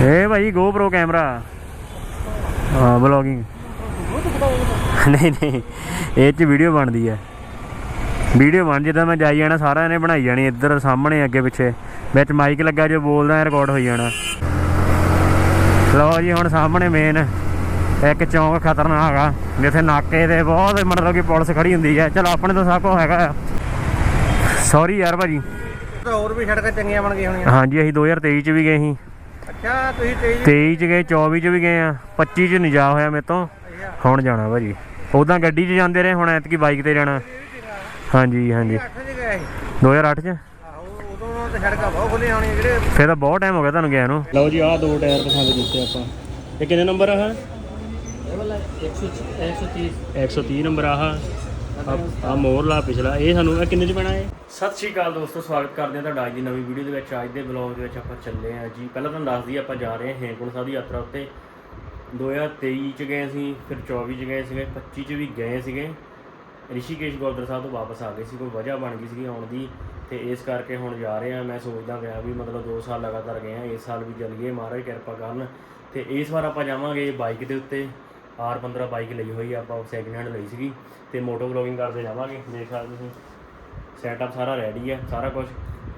ਇਹ ਭਾਈ GoPro camera ਹਾਂ vlogging ਨਹੀਂ ਨਹੀਂ ਇਹ ਚ ਵੀਡੀਓ ਬਣਦੀ ਹੈ। ਵੀਡੀਓ ਬਣ ਜਿੱਦਾਂ ਮੈਂ ਜਾਈ ਜਾਣਾ ਸਾਰਾ ਇਹਨੇ ਬਣਾਈ ਜਾਣੀ ਇੱਧਰ ਸਾਹਮਣੇ ਅੱਗੇ ਪਿੱਛੇ। ਵਿੱਚ ਮਾਈਕ ਲੱਗਾ ਜੋ ਬੋਲਦਾ ਰਿਕਾਰਡ ਹੋਈ ਜਾਣਾ। ਲਓ ਜੀ ਹੁਣ ਸਾਹਮਣੇ ਮੇਨ ਇੱਕ ਚੌਂਕ ਖਤਰਨਾਕ ਆ ਜਿੱਥੇ ਨਾਕੇ ਤੇ ਬਹੁਤ ਮਤਲਬ ਕਿ ਪੁਲਿਸ ਖੜੀ ਹੁੰਦੀ ਹੈ। ਚਲੋ ਆਪਣੇ ਤਾਂ ਸਭ ਕੁਝ ਹੈਗਾ ਸੌਰੀ ਯਾਰ ਭਾਜੀ। ਹੋਰ ਵੀ ਸੜਕਾਂ ਚੰਗੀਆਂ ਬਣ ਗਈਆਂ ਹੋਣੀਆਂ। ਹਾਂਜੀ ਅਸੀਂ 2023 ਚ ਵੀ ਗਏ ਸੀ। ਅੱਛਾ ਤੁਸੀਂ ਤੇਜ਼ 23 ਚ ਗਏ 24 ਚ ਵੀ ਗਏ ਆ। 25 ਚ ਨਹੀਂ ਜਾ ਹੋਇਆ ਮੇਰੇ ਤੋਂ। ਹੁਣ ਜਾਣਾ ਭਾਜੀ। ਉਦਾਂ ਗੱਡੀ 'ਚ ਜਾਂਦੇ ਰਹੇ ਹੁਣ ਐਤਕੀ ਬਾਈਕ ਤੇ ਜਾਣਾ। ਹਾਂਜੀ ਹਾਂਜੀ। 8 ਚ ਗਏ 2008 ਚ? ਆਹੋ ਉਦੋਂ ਤਾਂ ਸੜਕਾਂ ਬਹੁਤ ਖੁੱਲੀਆਂ ਹੋਣੀਆਂ ਜਿਹੜੇ ਫਿਰ ਤਾਂ ਬਹੁਤ ਟਾਈਮ ਹੋ ਗਿਆ ਤੁਹਾਨੂੰ ਗਿਆ ਨੂੰ। ਲਓ ਜੀ ਆਹ ਦੋ ਟਾਇਰ ਪਸੰਦ ਕੀਤੇ ਆਪਾਂ। ਇਹ ਕਿੰਨੇ ਨੰਬਰ ਆ ਆਹ? 130 130 ਨੰਬਰ ਆਹ। ਆ ਮੋਰਲਾ ਪਿਛਲਾ। ਇਹ ਸਾਨੂੰ ਇਹ ਕਿੰਨੇ ਚ ਪੈਣਾ ਹੈ ਸਤਿ ਸ਼੍ਰੀ ਅਕਾਲ ਦੋਸਤੋ, ਸਵਾਗਤ ਕਰਦੇ ਹਾਂ ਤੁਹਾਡਾ ਅੱਜ ਦੀ ਨਵੀਂ ਵੀਡੀਓ ਦੇ ਵਿੱਚ। ਅੱਜ ਦੇ ਬਲੌਗ ਦੇ ਵਿੱਚ ਆਪਾਂ ਚੱਲੇ ਹਾਂ ਜੀ। ਪਹਿਲਾਂ ਤੁਹਾਨੂੰ ਦੱਸ ਦਈਏ, ਆਪਾਂ ਜਾ ਰਹੇ ਹਾਂ ਹੇਮਕੁੰਟ ਸਾਹਿਬ ਦੀ ਯਾਤਰਾ ਉੱਤੇ। 2023 ਚ ਗਏ ਸੀ, ਫਿਰ 24 ਚ ਗਏ ਸੀਗੇ 25 ਚ ਵੀ ਗਏ ਸੀਗੇ। ਰਿਸ਼ੀਕੇਸ਼ ਗੁਰਦੁਆਰਾ ਸਾਹਿਬ ਤੋਂ ਵਾਪਸ ਆ ਗਏ ਸੀ, ਕੋਈ ਵਜ੍ਹਾ ਬਣ ਗਈ ਸੀ ਆਉਣ ਦੀ। ਤੇ ਇਸ ਕਰਕੇ ਹੁਣ ਜਾ ਰਹੇ ਹਾਂ। ਮੈਂ ਸੋਚਦਾ ਪਿਆ ਵੀ ਮਤਲਬ 2 ਸਾਲ ਲਗਾਤਾਰ ਗਏ ਹਾਂ, ਇਸ ਸਾਲ ਵੀ ਚੱਲੀਏ ਮਹਾਰਾਜ ਕਿਰਪਾ ਕਰਨ। ਤੇ ਇਸ ਵਾਰ ਆਪਾਂ ਜਾਵਾਂਗੇ ਬਾਈਕ ਦੇ ਉੱਤੇ। R15 ਬਾਈਕ ਲਈ ਹੋਈ ਆ, ਆਪਾਂ ਸੈਕਿੰਡ ਹੈਂਡ ਲਈ ਸੀਗੀ ਤੇ ਮੋਟੋ ਵਲੋਗਿੰਗ ਕਰਦੇ ਜਾਵਾਂਗੇ, ਮੇਰੇ ਖਿਆਲ ਤੁਸੀਂ ਸੈਟਅਪ ਸਾਰਾ ਰੈਡੀ ਆ, ਸਾਰਾ ਕੁਝ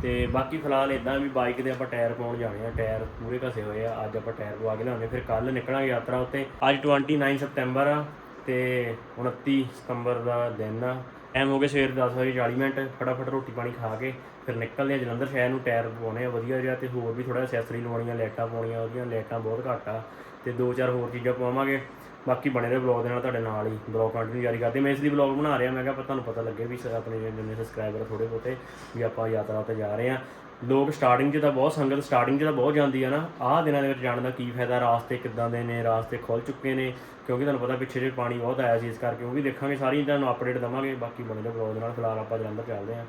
ਤੇ ਬਾਕੀ ਫਿਲਹਾਲ ਇਦਾਂ ਵੀ ਬਾਈਕ ਦੇ ਆਪਾਂ ਟਾਇਰ ਪਾਉਣ ਜਾਣੇ ਆ ਟਾਇਰ ਪੂਰੇ ਘਸੇ ਹੋਏ ਆ, ਅੱਜ ਆਪਾਂ ਟਾਇਰ ਪਵਾ ਕੇ ਲਿਆਉਣੇ ਫਿਰ ਕੱਲ ਨਿਕਲਾਂਗੇ ਯਾਤਰਾ ਉੱਤੇ। ਅੱਜ 29 ਸਤੰਬਰ ਆ ਤੇ 29 ਸਤੰਬਰ ਦਾ ਦਿਨ ਆ। ਐਮ ਹੋ ਗਏ ਸਵੇਰ 10 ਵਜੇ 40 ਮਿੰਟ, ਫਟਾਫਟ ਰੋਟੀ ਪਾਣੀ ਖਾ ਕੇ ਫਿਰ ਨਿਕਲਦੇ ਆ ਜਲੰਧਰ ਸ਼ਹਿਰ ਨੂੰ ਟਾਇਰ ਪਵਾਉਣੇ ਆ, ਵਧੀਆ ਜਿਹਾ ਤੇ ਹੋਰ ਵੀ ਥੋੜਾ ਐਕਸੈਸਰੀ ਲਵਾਉਣੀਆਂ ਲਾਈਟਾਂ ਪਾਉਣੀਆਂ, ਉਹਦੀਆਂ ਲਾਈਟਾਂ ਬਹੁਤ ਘੱਟ ਆ। ਤੇ ਦੋ ਚਾਰ ਹੋਰ ਚੀਜ਼ਾਂ ਪਵਾਵਾਂਗੇ। ਬਾਕੀ ਬਣੇ ਰਹੇ ਬਲੌਗ ਦੇ ਨਾਲ, ਤੁਹਾਡੇ ਨਾਲ ਹੀ ਬਲੌਗ ਕੰਟੀਨਿਊ ਜਾਰੀ ਕਰਦੇ। ਮੈਂ ਇਸ ਲਈ ਬਲੌਗ ਬਣਾ ਰਿਹਾ, ਮੈਂ ਕਿਹਾ ਪਰ ਤੁਹਾਨੂੰ ਪਤਾ ਲੱਗੇ ਵੀ ਆਪਣੇ ਜਿੰਨੇ ਸਬਸਕ੍ਰਾਈਬਰ ਥੋੜੇ ਬਹੁਤੇ ਵੀ ਆਪਾਂ ਯਾਤਰਾ ਤੇ ਜਾ ਰਹੇ ਆ ਲੋਕ ਸਟਾਰਟਿੰਗ 'ਚ ਤਾਂ ਬਹੁਤ ਸੰਗਤ ਸਟਾਰਟਿੰਗ 'ਚ ਤਾਂ ਬਹੁਤ ਜਾਂਦੀ ਆ ਨਾ। ਆਹ ਦਿਨਾਂ ਦੇ ਵਿੱਚ ਜਾਣ ਦਾ ਕੀ ਫਾਇਦਾ, ਰਾਸਤੇ ਕਿੱਦਾਂ ਦੇ ਨੇ, ਰਾਸਤੇ ਖੁੱਲ ਚੁੱਕੇ ਨੇ, ਕਿਉਂਕਿ ਤੁਹਾਨੂੰ ਪਤਾ ਪਿੱਛੇ ਜੇ ਪਾਣੀ ਬਹੁਤ ਆਇਆ ਸੀ ਇਸ ਕਰਕੇ, ਉਹ ਵੀ ਦੇਖਾਂਗੇ ਸਾਰੀ, ਤੁਹਾਨੂੰ ਅਪਡੇਟ ਦਵਾਂਗੇ। ਬਾਕੀ ਬਣੇ ਰਹੇ ਬਲੌਗ ਦੇ ਨਾਲ, ਫਿਲਹਾਲ ਆਪਾਂ ਜਲੰਧਰ ਚੱਲਦੇ ਆ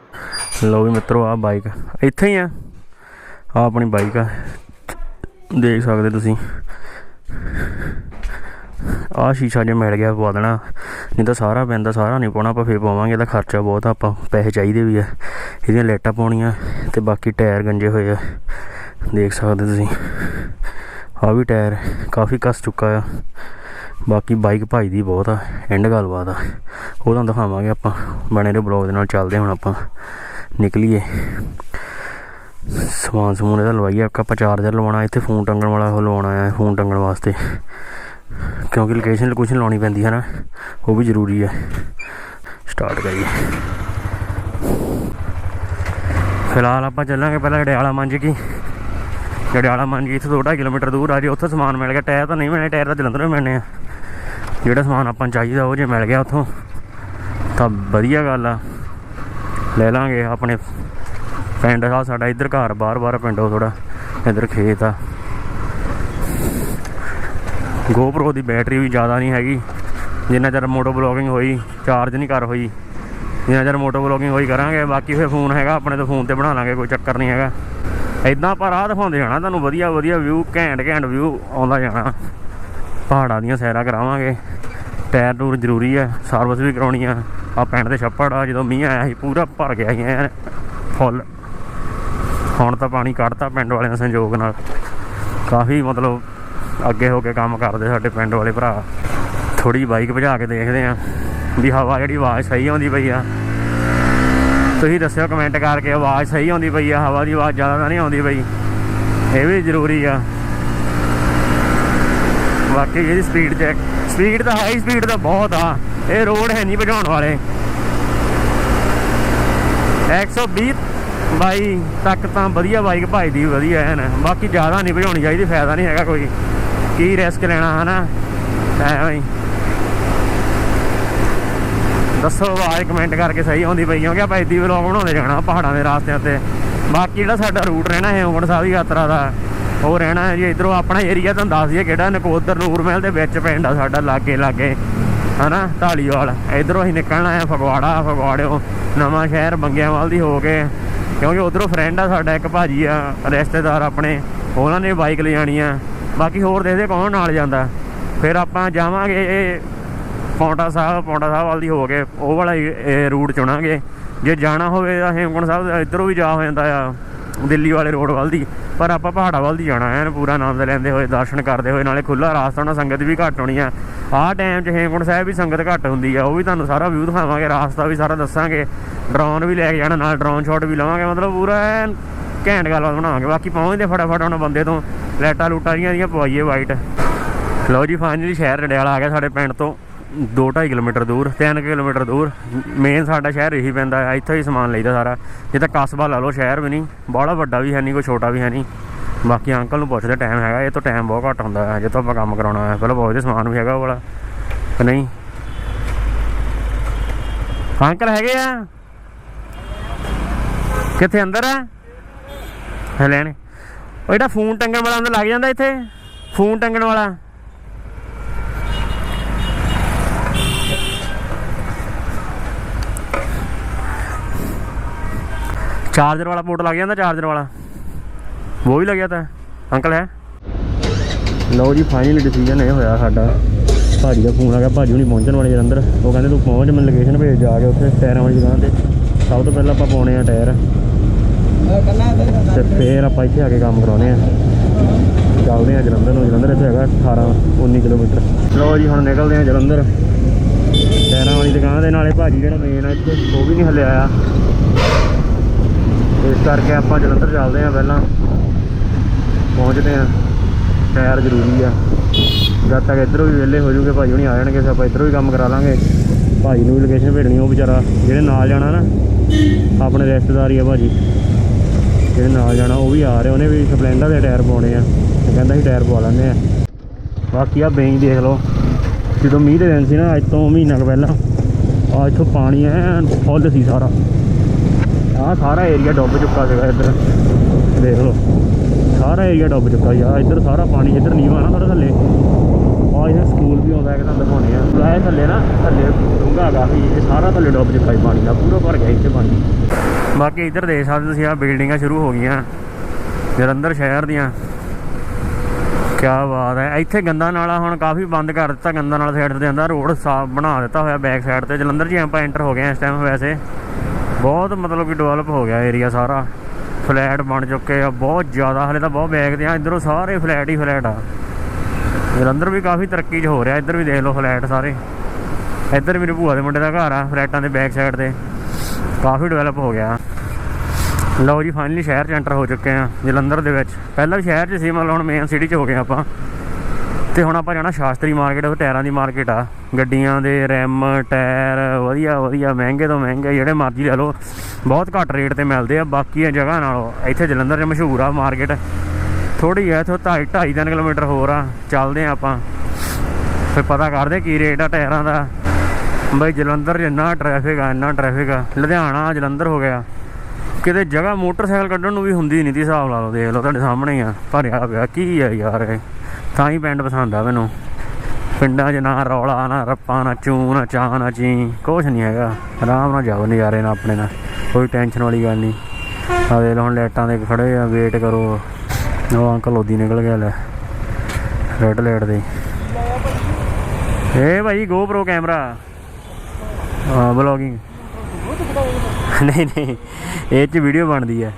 ਲਓ ਵੀ ਮਿੱਤਰੋ, ਆਹ ਬਾਈਕ ਇੱਥੇ ਹੀ ਆ। ਆ ਆਪਣੀ ਬਾਈਕ ਆ। ਦੇਖ ਸਕਦੇ ਤੁਸੀਂ। ਆ ਸ਼ੀਸ਼ਾ ਜੇ ਮਿਲ ਗਿਆ ਪਵਾ ਦੇਣਾ। ਨਹੀਂ ਤਾਂ ਸਾਰਾ ਪੈਂਦਾ, ਸਾਰਾ ਨਹੀਂ ਪਾਉਣਾ, ਆਪਾਂ ਫੇਰ ਪਾਵਾਂਗੇ, ਇਹਦਾ ਖਰਚਾ ਬਹੁਤ ਆ, ਆਪਾਂ ਪੈਸੇ ਚਾਹੀਦੇ ਵੀ ਆ। ਇਹਦੀਆਂ ਲਾਈਟਾਂ ਪਾਉਣੀਆਂ ਤੇ ਬਾਕੀ ਟਾਇਰ ਗੰਜੇ ਹੋਏ ਆ। ਦੇਖ ਸਕਦੇ ਤੁਸੀਂ। ਆ ਵੀ ਟਾਇਰ ਕਾਫੀ ਕਸ ਚੁੱਕਾ ਆ। ਬਾਕੀ ਬਾਈਕ ਭਾਈ ਦੀ ਬਹੁਤ ਆ ਐਂਡ ਗੱਲਬਾਤ ਆ। ਉਹ ਤੁਹਾਨੂੰ ਦਿਖਾਵਾਂਗੇ ਆਪਾਂ, ਬਣੇ ਦੇ ਬਲੌਗ ਦੇ ਨਾਲ, ਚੱਲਦੇ ਹੁਣ ਆਪਾਂ। ਨਿਕਲੀਏ। ਸਮਾਨ ਸਮੂਨ ਇਹਦਾ ਲਵਾਈਏ ਆਪਾਂ ਚਾਰਜਰ ਲਵਾਉਣਾ, ਇੱਥੇ ਫੋਨ ਟੰਗਣ ਵਾਲਾ ਉਹ ਲਵਾਉਣਾ ਆ ਫੋਨ ਟੰਗਣ ਵਾਸਤੇ। ਕਿਉਂਕਿ ਲੋਕੇਸ਼ਨ ਲੋਕੇਸ਼ਨ ਲਾਉਣੀ ਪੈਂਦੀ ਹੈ ਨਾ, ਉਹ ਵੀ ਜ਼ਰੂਰੀ ਹੈ। ਸਟਾਰਟ ਕਰੀਏ। ਫਿਲਹਾਲ ਆਪਾਂ ਚੱਲਾਂਗੇ ਪਹਿਲਾਂ ਗੜਿਆਲਾ ਮੰਜ ਕੀ। ਗੜਿਆਲਾ ਮੰਜ ਕੀ ਇੱਥੇ ਦੋ ਢਾਈ ਕਿਲੋਮੀਟਰ ਦੂਰ ਆ, ਜੀ ਉੱਥੇ ਸਮਾਨ ਮਿਲ ਗਿਆ, ਟਾਇਰ ਤਾਂ ਨਹੀਂ ਮਿਲਣੇ, ਟਾਇਰ ਤਾਂ ਜਲੰਧਰੋਂ ਮਿਲਣੇ ਆ। ਜਿਹੜਾ ਸਮਾਨ ਆਪਾਂ ਨੂੰ ਚਾਹੀਦਾ ਉਹ ਜੇ ਮਿਲ ਗਿਆ ਉੱਥੋਂ, ਤਾਂ ਵਧੀਆ ਗੱਲ ਆ। ਲੈ ਲਾਂਗੇ ਆਪਣੇ ਪਿੰਡ ਆ, ਸਾਡਾ ਇੱਧਰ ਘਰ ਬਾਹਰ ਬਾਹਰ ਪਿੰਡ ਉਹ ਥੋੜਾ ਇੱਧਰ ਖੇਤ ਆ। GoPro ਦੀ ਬੈਟਰੀ ਵੀ ਜ਼ਿਆਦਾ ਨਹੀਂ ਹੈਗੀ। ਜਿੰਨਾ ਚਿਰ ਮੋਟੋ ਬਲੌਗਿੰਗ ਹੋਈ ਚਾਰਜ ਨਹੀਂ ਕਰ ਹੋਈ। ਜਿੰਨਾ ਚਿਰ ਮੋਟੋ ਬਲੌਗਿੰਗ ਹੋਈ ਕਰਾਂਗੇ, ਬਾਕੀ ਫਿਰ ਫੋਨ ਹੈਗਾ, ਆਪਣੇ ਤੋਂ ਫੋਨ ਤੇ ਬਣਾ ਲਾਂਗੇ, ਕੋਈ ਚੱਕਰ ਨਹੀਂ ਹੈਗਾ। ਇਦਾਂ ਪਰ ਆਹ ਦਿਖਾਉਂਦੇ ਜਾਣਾ, ਤੁਹਾਨੂੰ ਵਧੀਆ ਵਧੀਆ ਵਿਊ ਘੈਂਟ ਘੈਂਟ ਵਿਊ ਆਉਂਦਾ ਜਾਣਾ। ਪਹਾੜਾਂ ਦੀਆਂ ਸੈਰਾਂ ਕਰਾਵਾਂਗੇ। ਟਾਇਰ ਟੂਰ ਜ਼ਰੂਰੀ ਹੈ ਸਰਵਿਸ ਵੀ ਕਰਾਉਣੀ ਆ। ਆ ਪਿੰਡ ਦੇ ਛੱਪੜ ਆ ਜਦੋਂ ਮੀਂਹ ਆਇਆ ਸੀ, ਪੂਰਾ ਭਰ ਗਿਆ ਸੀ, ਐਨ ਫੁੱਲ। ਹੁਣ ਤਾਂ ਪਾਣੀ ਕੱਢਤਾ ਪਿੰਡ ਵਾਲਿਆਂ ਦੇ ਸੰਯੋਗ ਨਾਲ। ਕਾਫੀ ਮਤਲਬ ਅੱਗੇ ਹੋ ਕੇ ਕੰਮ ਕਰਦੇ ਸਾਡੇ ਪਿੰਡ ਵਾਲੇ ਭਰਾ। ਥੋੜੀ ਬਾਈਕ ਭਜਾ ਕੇ ਦੇਖਦੇ ਆ ਵੀ ਹਵਾ ਜਿਹੜੀ ਆਵਾਜ਼ ਸਹੀ ਆਉਂਦੀ ਪਈ ਆ। ਤੁਸੀਂ ਦੱਸਿਓ ਕਮੈਂਟ ਕਰਕੇ ਆਵਾਜ਼ ਸਹੀ ਆਉਂਦੀ ਪਈ ਆ, ਹਵਾ ਦੀ ਆਵਾਜ਼ ਜ਼ਿਆਦਾ ਨਹੀਂ ਆਉਂਦੀ ਪਈ। ਇਹ ਵੀ ਜ਼ਰੂਰੀ ਆ। ਬਾਕੀ ਇਹਦੀ ਸਪੀਡ ਚੈੱਕ ਸਪੀਡ ਤਾਂ ਹਾਈ ਸਪੀਡ ਤਾਂ ਬਹੁਤ ਆ। ਇਹ ਰੋਡ ਹੈ ਨਹੀਂ ਭਜਾਉਣ ਵਾਲੇ। 120 ਬਾਈ ਤੱਕ ਤਾਂ ਵਧੀਆ ਬਾਈਕ ਭਜਦੀ, ਵਧੀਆ ਹੈ ਨਾ ਬਾਕੀ ਜ਼ਿਆਦਾ ਨਹੀਂ ਭਜਾਉਣੀ ਚਾਹੀਦੀ, ਫਾਇਦਾ ਨਹੀਂ ਹੈਗਾ ਕੋਈ। ਕੀ ਰਿਸਕ ਲੈਣਾ ਹਨਾ? ਐਵੇਂ ਦੱਸੋ ਆਵਾਜ਼ ਕਮੈਂਟ ਕਰਕੇ ਸਹੀ ਆਉਂਦੀ ਪਈ, ਕਿਉਂਕਿ ਆਪਾਂ ਇੱਦੀ ਵਲੌਗ ਬਣਾਉਂਦੇ ਜਾਣਾ ਪਹਾੜਾਂ ਦੇ ਰਾਸਤਿਆਂ ਤੇ ਬਾਕੀ ਜਿਹੜਾ ਸਾਡਾ ਰੂਟ ਰਹਿਣਾ ਹੈ ਹੇਮਕੁੰਟ ਸਾਹਿਬ ਦੀ ਯਾਤਰਾ ਦਾ, ਉਹ ਰਹਿਣਾ ਹੈ ਜੀ। ਇਧਰੋਂ ਆਪਣਾ ਏਰੀਆ ਤੁਹਾਨੂੰ ਦੱਸ ਦਈਏ ਕਿਹੜਾ, ਨਕੋਦਰ ਨੂਰਮਹਿਲ ਦੇ ਵਿੱਚ ਪਿੰਡ ਆ ਸਾਡਾ, ਲਾਗੇ ਲਾਗੇ। ਹਨਾ ਢਾਲੀਵਾਲ ਇਧਰੋਂ ਅਸੀਂ ਨਿਕਲਣਾ ਹੈ ਫਗਵਾੜਾ, ਫਗਵਾੜਿਓ ਨਵਾਂ ਸ਼ਹਿਰ ਬੰਗਿਆਵਾਲ ਦੀ ਹੋ ਕੇ। ਕਿਉਂਕਿ ਉਧਰੋਂ ਫਰੈਂਡ ਆ ਸਾਡਾ, ਇੱਕ ਭਾਜੀ ਆ, ਰਿਸ਼ਤੇਦਾਰ ਆਪਣੇ। ਉਹਨਾਂ ਨੇ ਬਾਈਕ ਲੈ ਜਾਣੀ ਆ। ਬਾਕੀ ਹੋਰ ਦੇਖਦੇ ਕੌਣ ਨਾਲ ਜਾਂਦਾ। ਫਿਰ ਆਪਾਂ ਜਾਵਾਂਗੇ ਇਹ ਪੌਂਟਾ ਸਾਹਿਬ ਪੌਂਟਾ ਸਾਹਿਬ ਵੱਲ ਦੀ ਹੋ ਕੇ ਉਹ ਵਾਲਾ ਹੀ, ਇਹ ਰੂਟ ਚੁਣਾਂਗੇ। ਜੇ ਜਾਣਾ ਹੋਵੇ ਤਾਂ ਹੇਮਕੁੰਟ ਸਾਹਿਬ ਦਾ ਇੱਧਰੋਂ ਵੀ ਜਾ ਹੋ ਜਾਂਦਾ ਆ ਦਿੱਲੀ ਵਾਲੇ ਰੋਡ ਵੱਲ ਦੀ। ਪਰ ਆਪਾਂ ਪਹਾੜਾਂ ਵੱਲ ਦੀ ਜਾਣਾ ਐਨ ਪੂਰਾ ਆਨੰਦ ਲੈਂਦੇ ਹੋਏ ਦਰਸ਼ਨ ਕਰਦੇ ਹੋਏ ਨਾਲੇ ਖੁੱਲਾ ਰਾਸਤਾ ਹੋਣਾ ਸੰਗਤ ਵੀ ਘੱਟ ਹੋਣੀ ਆ। ਆਹ ਟਾਈਮ 'ਚ ਹੇਮਕੁੰਟ ਸਾਹਿਬ ਵੀ ਸੰਗਤ ਘੱਟ ਹੁੰਦੀ ਆ ਉਹ ਵੀ ਤੁਹਾਨੂੰ ਸਾਰਾ ਵਿਊ ਦਿਖਾਵਾਂਗੇ ਰਾਸਤਾ ਵੀ ਸਾਰਾ ਦੱਸਾਂਗੇ। ਡਰੋਨ ਵੀ ਲੈ ਕੇ ਜਾਣਾ ਨਾਲ ਡਰੋਨ ਸ਼ਾਟ ਵੀ ਲਵਾਂਗੇ ਮਤਲਬ ਪੂਰਾ ਐਨ ਘੈਂਟ ਗੱਲਬਾਤ ਬਣਾਵਾਂਗੇ। ਬਾਕੀ ਪਹੁੰਚਦੇ ਫਟਾਫਟ ਹੁਣ ਬੰਦੇ ਤੋਂ। ਲਾਈਟਾਂ ਲੂਟਾਂ ਦੀਆਂ ਦੀਆਂ ਪਵਾਈਏ ਵਾਈਟ ਲਓ ਜੀ ਫਾਈਨਲੀ ਸ਼ਹਿਰ ਰੜਿਆਲਾ ਆ ਗਿਆ ਸਾਡੇ ਪਿੰਡ ਤੋਂ। 2.5 ਕਿਲੋਮੀਟਰ ਦੂਰ 3 ਕਿਲੋਮੀਟਰ ਦੂਰ। ਮੇਨ ਸਾਡਾ ਸ਼ਹਿਰ ਇਹੀ ਪੈਂਦਾ ਹੈ ਇੱਥੋਂ ਹੀ ਸਮਾਨ ਲਈਦਾ ਸਾਰਾ। ਜਿੱਦਾਂ ਕਸਬਾ ਲਾ ਲਓ, ਸ਼ਹਿਰ ਵੀ ਨਹੀਂ, ਬਾਹਲਾ ਵੱਡਾ ਵੀ ਹੈ ਨਹੀਂ, ਕੋਈ ਛੋਟਾ ਵੀ ਹੈ ਨਹੀਂ। ਬਾਕੀ ਅੰਕਲ ਨੂੰ ਪੁੱਛਦੇ ਟਾਈਮ ਹੈਗਾ, ਇਹ ਤੋਂ ਟਾਈਮ ਬਹੁਤ ਘੱਟ ਹੁੰਦਾ ਹੈ ਜੇ ਜਿੱਥੋਂ ਆਪਾਂ ਕੰਮ ਕਰਾਉਣਾ ਹੈ ਪਹਿਲਾਂ ਪੁੱਛਦੇ, ਸਮਾਨ ਵੀ ਹੈਗਾ ਉਹ ਵਾਲਾ, ਕਿ ਨਹੀਂ? ਅੰਕਲ ਹੈਗੇ ਆ? ਕਿੱਥੇ, ਅੰਦਰ ਆ? ਹੈ ਲੈਣੇ ਉਹ ਜਿਹੜਾ ਫੋਨ ਟੰਗਣ ਵਾਲਾ ਅੰਦਰ ਲੱਗ ਜਾਂਦਾ ਇੱਥੇ? ਫੋਨ ਟੰਗਣ ਵਾਲਾ। ਚਾਰਜਰ ਵਾਲਾ ਪੋਰਟ ਲੱਗ ਜਾਂਦਾ ਚਾਰਜਰ ਵਾਲਾ। ਉਹ ਵੀ ਲੱਗਿਆ ਤਾਂ। ਅੰਕਲ ਹੈ? ਲਓ ਜੀ ਫਾਈਨਲੀ ਡਿਸੀਜਨ ਇਹ ਹੋਇਆ ਸਾਡਾ। ਭਾਜੀ ਦਾ ਫੋਨ ਆ ਗਿਆ, ਭਾਜੀ ਹੁਣੀ ਪਹੁੰਚਣ ਵਾਲੇ ਜਲੰਧਰ। ਉਹ ਕਹਿੰਦੇ ਤੂੰ ਪਹੁੰਚ, ਮੈਨੂੰ ਲੋਕੇਸ਼ਨ ਭੇਜ ਜਾ ਕੇ ਉੱਥੇ, ਟਾਇਰਾਂ ਵਾਲੀ ਦੁਕਾਨ ਤੇ। ਸਭ ਤੋਂ ਪਹਿਲਾਂ ਆਪਾਂ ਪਾਉਣੇ ਆ ਟਾਇਰ। ਤੇ ਫੇਰ ਆਪਾਂ ਇੱਥੇ ਆ ਕੇ ਕੰਮ ਕਰਾਉਣੇ ਆ ਚੱਲਦੇ ਆ ਜਲੰਧਰ ਨੂੰ। ਜਲੰਧਰ ਇੱਥੇ ਹੈਗਾ 18 19 ਕਿਲੋਮੀਟਰ। ਲਓ ਜੀ, ਹੁਣ ਨਿਕਲਦੇ ਆ ਜਲੰਧਰ। ਟਾਇਰਾਂ ਵਾਲੀ ਦੁਕਾਨ ਦੇ ਨਾਲੇ ਭਾਜੀ ਜਿਹੜਾ ਮੇਨ ਆ ਇੱਥੇ, ਉਹ ਵੀ ਨਹੀਂ ਹਲੇ ਆਇਆ। ਇਸ ਕਰਕੇ ਆਪਾਂ ਜਲੰਧਰ ਚੱਲਦੇ ਆ ਪਹਿਲਾਂ। ਪਹੁੰਚਦੇ ਆ ਟਾਇਰ ਜ਼ਰੂਰੀ ਆ। ਜਦ ਤੱਕ ਇੱਧਰੋਂ ਵੀ ਵਿਹਲੇ ਹੋ ਜੂਗੇ ਭਾਜੀ ਹੁਣੀ ਆ ਜਾਣਗੇ, ਫਿਰ ਆਪਾਂ ਇੱਧਰੋਂ ਵੀ ਕੰਮ ਕਰਾ ਲਾਂਗੇ। ਭਾਜੀ ਨੂੰ ਵੀ ਲੋਕੇਸ਼ਨ ਭੇਜਣੀ ਉਹ ਵਿਚਾਰਾ ਜਿਹੜੇ ਨਾਲ ਜਾਣਾ ਨਾ, ਆਪਣੇ ਰਿਸ਼ਤੇਦਾਰ ਹੀ ਆ ਭਾਜੀ। ਜਿਹੜੇ ਨਾਲ ਜਾਣਾ ਉਹ ਵੀ ਆ ਰਿਹਾ ਉਹਨੇ ਵੀ ਸਪਲੈਂਡਰ ਦੇ ਟਾਇਰ ਪਾਉਣੇ ਆ। ਤੇ ਕਹਿੰਦਾ ਸੀ ਟਾਇਰ ਪਵਾ ਲੈਂਦੇ ਆ। ਬਾਕੀ ਆ ਬੇਂਚ ਦੇਖ ਲਓ, ਜਦੋਂ ਮੀਂਹ ਦੇ ਦਿਨ ਸੀ ਨਾ, ਅੱਜ ਤੋਂ ਮਹੀਨਾ ਕੁ ਪਹਿਲਾਂ ਆ ਇੱਥੋਂ ਪਾਣੀ ਐਨ ਫੁੱਲ ਸੀ ਸਾਰਾ। ਆਹ ਸਾਰਾ ਏਰੀਆ ਡੁੱਬ ਚੁੱਕਾ ਸੀਗਾ ਇੱਧਰ। ਦੇਖ ਲਓ, ਸਾਰਾ ਏਰੀਆ ਡੁੱਬ ਚੁੱਕਾ ਯਾਰ ਇੱਧਰ ਸਾਰਾ ਪਾਣੀ, ਇੱਧਰ ਨੀਵਾਂ ਨਾ ਥੋੜਾ ਥੱਲੇ। ਆ ਇਹ ਸਕੂਲ ਵੀ ਆਉਂਦਾ ਹੈ ਕਿ ਤੁਹਾਨੂੰ ਦਿਖਾਉਣੇ ਆ ਇਹ ਥੱਲੇ ਨਾ, ਥੱਲੇ ਡੂੰਘਾ ਕਾਫੀ ਇਹ ਸਾਰਾ ਥੱਲੇ ਡੁੱਬ ਚੁੱਕਾ ਸੀ ਪਾਣੀ ਦਾ, ਪੂਰਾ ਭਰ ਗਿਆ ਇੱਥੇ ਪਾਣੀ। ਬਾਕੀ ਇੱਧਰ ਦੇਖ ਸਕਦੇ ਤੁਸੀਂ ਆ ਬਿਲਡਿੰਗਾਂ ਸ਼ੁਰੂ ਹੋ ਗਈਆਂ। ਜਲੰਧਰ ਸ਼ਹਿਰ ਦੀਆਂ। ਕੀ ਬਾਤ ਹੈ। ਇੱਥੇ ਗੰਦਾ ਨਾਲਾ ਹੁਣ ਕਾਫੀ ਬੰਦ ਕਰ ਦਿੱਤਾ, ਗੰਦਾ ਨਾਲਾ ਸਾਈਡ ਤੇ ਜਾਂਦਾ। ਰੋਡ ਸਾਫ਼ ਬਣਾ ਦਿੱਤਾ ਹੋਇਆ ਬੈਕ ਸਾਈਡ ਤੇ। ਜਲੰਧਰ 'ਚ ਆਪਾਂ ਐਂਟਰ ਹੋ ਗਏ ਹਾਂ ਇਸ ਟਾਈਮ ਵੈਸੇ। ਬਹੁਤ ਮਤਲਬ ਕਿ ਡਿਵੈਲਪ ਹੋ ਗਿਆ ਏਰੀਆ ਸਾਰਾ। ਫਲੈਟ ਬਣ ਚੁੱਕੇ ਆ, ਬਹੁਤ ਜ਼ਿਆਦਾ। ਹਲੇ ਤਾਂ ਬਹੁਤ ਬੈਗ ਤੇ ਆ। ਇਧਰੋਂ ਸਾਰੇ ਫਲੈਟ ਹੀ ਫਲੈਟ ਆ। ਜਲੰਧਰ ਵੀ ਕਾਫੀ ਤਰੱਕੀ 'ਚ ਹੋ ਰਿਹਾ। ਇੱਧਰ ਵੀ ਦੇਖ ਲਓ ਫਲੈਟ ਸਾਰੇ। ਇੱਧਰ ਮੇਰੇ ਭੂਆ ਦੇ ਮੁੰਡੇ ਦਾ ਘਰ ਆ, ਫਲੈਟਾਂ ਦੇ ਬੈਕ ਸਾਈਡ ਤੇ। ਕਾਫੀ ਡਿਵੈਲਪ ਹੋ ਗਿਆ। ਲਓ ਜੀ ਫਾਈਨਲੀ ਸ਼ਹਿਰ 'ਚ ਐਂਟਰ ਹੋ ਚੁੱਕੇ ਆ ਜਲੰਧਰ ਦੇ ਵਿੱਚ। ਪਹਿਲਾਂ ਵੀ ਸ਼ਹਿਰ 'ਚ ਸੀ, ਮਤਲਬ ਹੁਣ ਮੇਨ ਸਿਟੀ 'ਚ ਹੋ ਗਏ ਆਪਾਂ। ਤੇ ਹੁਣ ਆਪਾਂ ਜਾਣਾ ਸ਼ਾਸਤਰੀ ਮਾਰਕੀਟ ਉਹ ਟਾਇਰਾਂ ਦੀ ਮਾਰਕੀਟ ਆ। ਗੱਡੀਆਂ ਦੇ ਰੈਮ ਟਾਇਰ, ਵਧੀਆ ਵਧੀਆ, ਮਹਿੰਗੇ ਤੋਂ ਮਹਿੰਗੇ, ਜਿਹੜੇ ਮਰਜ਼ੀ ਲੈ ਲਓ। ਬਹੁਤ ਘੱਟ ਰੇਟ ਤੇ ਮਿਲਦੇ ਆ ਬਾਕੀਆਂ ਜਗ੍ਹਾ ਨਾਲੋਂ। ਇੱਥੇ ਜਲੰਧਰ 'ਚ ਮਸ਼ਹੂਰ ਆ ਮਾਰਕੀਟ ਥੋੜੀ ਹੈ ਇੱਥੋਂ ਢਾਈ ਢਾਈ ਤਿੰਨ ਕਿਲੋਮੀਟਰ ਹੋਰ ਆ। ਚੱਲਦੇ ਆ ਆਪਾਂ। ਫਿਰ ਪਤਾ ਕਰਦੇ ਕੀ ਰੇਟ ਆ ਟਾਇਰਾਂ ਦਾ। ਬਾਈ ਜਲੰਧਰ 'ਚ ਇੰਨਾ ਟ੍ਰੈਫਿਕ ਆ, ਇੰਨਾ ਟ੍ਰੈਫਿਕ ਆ। ਲੁਧਿਆਣਾ, ਜਲੰਧਰ ਹੋ ਗਿਆ। ਕਿਤੇ ਜਗ੍ਹਾ ਮੋਟਰਸਾਈਕਲ ਕੱਢਣ ਨੂੰ ਵੀ ਹੁੰਦੀ ਨਹੀਂ ਦੀ ਹਿਸਾਬ ਲਾ ਲਓ, ਦੇਖ ਲਓ, ਤੁਹਾਡੇ ਸਾਹਮਣੇ ਆ। ਭਰਿਆ ਪਿਆ, ਕੀ ਆ ਯਾਰ ਇਹ? ਤਾਂ ਹੀ ਪਿੰਡ ਪਸੰਦ ਆ ਮੈਨੂੰ। ਪਿੰਡਾਂ 'ਚ ਨਾ ਰੌਲਾ, ਨਾ ਰੱਪਾ, ਨਾ ਚੂ, ਨਾ ਚਾਹ ਨਾ ਚੀ, ਕੁਛ ਨਹੀਂ ਹੈਗਾ। ਆਰਾਮ ਨਾਲ ਜਾਓ ਨਜ਼ਾਰੇ ਨਾਲ ਆਪਣੇ ਨਾਲ, ਕੋਈ ਟੈਨਸ਼ਨ ਵਾਲੀ ਗੱਲ ਨਹੀਂ ਆ ਦੇਖ ਲਓ, ਹੁਣ ਲਾਈਟਾਂ ਦੇ ਖੜੇ ਆ ਵੇਟ ਕਰੋ। ਉਹ ਅੰਕਲ ਉਹਦੀ ਨਿਕਲ ਗਿਆ, ਲੈ। ਰੈੱਡ ਲਾਈਟ ਦੇ ਏ ਭਾਈ, GoPro ਕੈਮਰਾ ਹਾਂ ਬਲੌਗਿੰਗ ਨਹੀਂ ਨਹੀਂ, ਇਹ ਚ ਵੀਡੀਓ ਬਣਦੀ ਹੈ